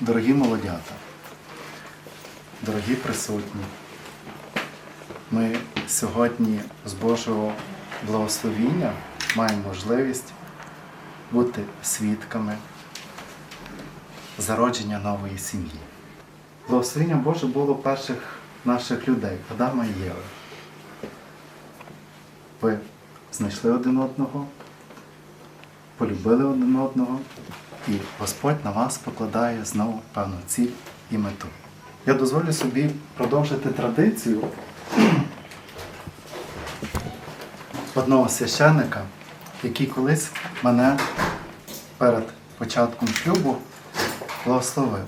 Дорогі молодята, дорогі присутні, ми сьогодні з Божого благословіння маємо можливість бути свідками зародження нової сім'ї. Благословіння Боже було перших наших людей, Адама і Єви. Ви знайшли один одного, полюбили один одного, і Господь на вас покладає знову певну ціль і мету. Я дозволю собі продовжити традицію одного священника, який колись мене перед початком шлюбу благословив.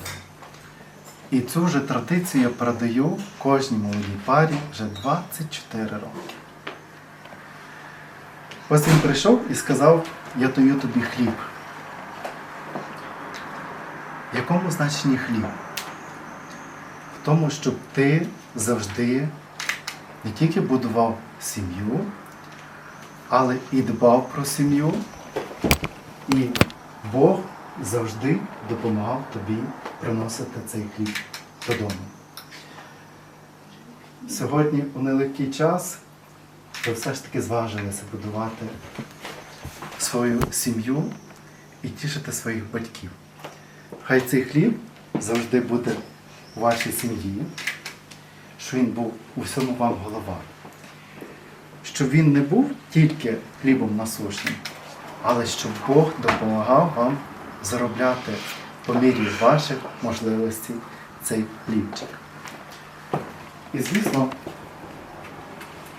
І цю же традицію я передаю кожній молодій парі вже 24 роки. Ось він прийшов і сказав, я даю тобі хліб. В якому значенні хліб? В тому, щоб ти завжди не тільки будував сім'ю, але і дбав про сім'ю, і Бог завжди допомагав тобі приносити цей хліб додому. Сьогодні у нелегкий час ви все ж таки зважилися будувати свою сім'ю і тішити своїх батьків. Хай цей хліб завжди буде у вашій сім'ї, що він був у всьому вам голова. Щоб він не був тільки хлібом насушним, але щоб Бог допомагав вам заробляти по мірі ваших можливостей цей хлібчик. І звісно,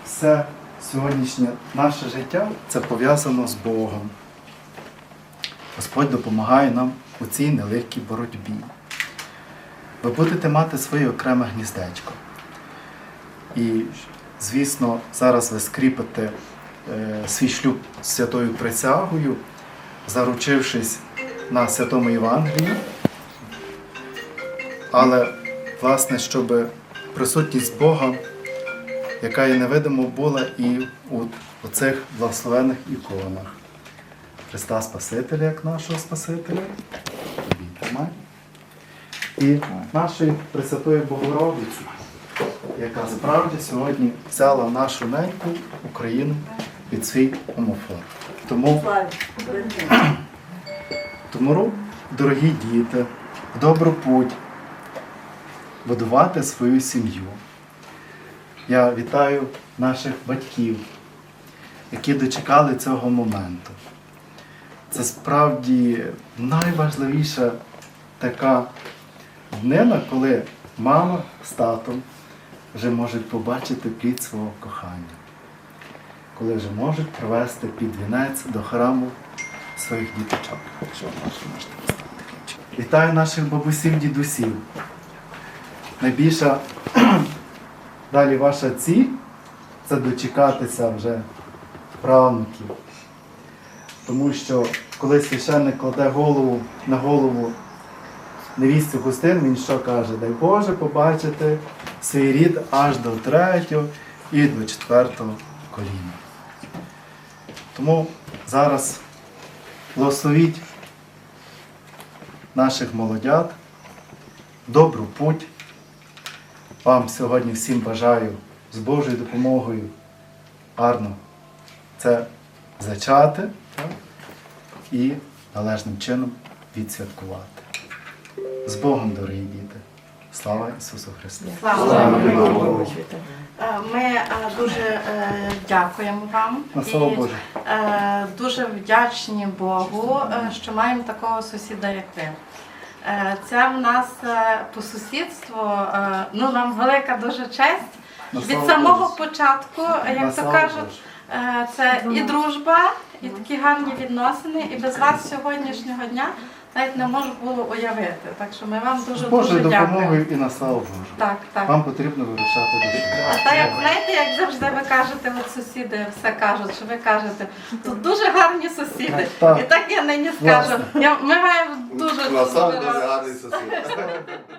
все сьогоднішнє наше життя це пов'язано з Богом. Господь допомагає нам у цій нелегкій боротьбі. Ви будете мати своє окреме гніздечко. І, звісно, зараз ви скріпите е, свій шлюб з святою присягою, заручившись на святому Євангелії. Але, власне, щоб присутність Бога, яка є невидимо, була і у, у цих благословених іконах. Христа Спасителя як нашого Спасителя. І нашої Пресвятої Богородиці, яка справді сьогодні взяла нашу неньку Україну під свій омофор. Тому, тому, дорогі діти, в добру путь будувати свою сім'ю. Я вітаю наших батьків, які дочекали цього моменту. Це справді найважливіша така днина, коли мама з татом вже можуть побачити плід свого кохання, коли вже можуть привести під вінець до храму своїх діточок. Вітаю наших бабусів, дідусів. Найбільша далі ваша ціль це дочекатися вже правнуків. Тому що коли священник кладе голову на голову невістці Густин, він що каже? Дай Боже побачити свій рід аж до третього і до четвертого коліна. Тому зараз благословіть наших молодят, добру путь. Вам сьогодні всім бажаю з Божою допомогою гарно це зачати так, і належним чином відсвяткувати. З Богом, дорогі діти! Слава Ісусу Христу! Слава Богу. Е, Ми е, дуже е, дякуємо вам слава і Боже! дуже вдячні Богу, що маємо такого сусіда, як ви. Е, Це в нас е, по сусідству, е, ну нам велика дуже честь. Від самого початку, як то кажуть, це і дружба, і такі гарні відносини, і без вас сьогоднішнього дня навіть не можу було уявити. Так що ми вам дуже Божою дуже дякуємо. допомогою і на славу Божу. Так, так. Вам потрібно вирішати до А так як знаєте, як завжди ви кажете, от сусіди все кажуть, що ви кажете, тут дуже гарні сусіди. Так. І так я нині скажу. Власне. Я, ми маємо дуже дуже самом гарний сусід.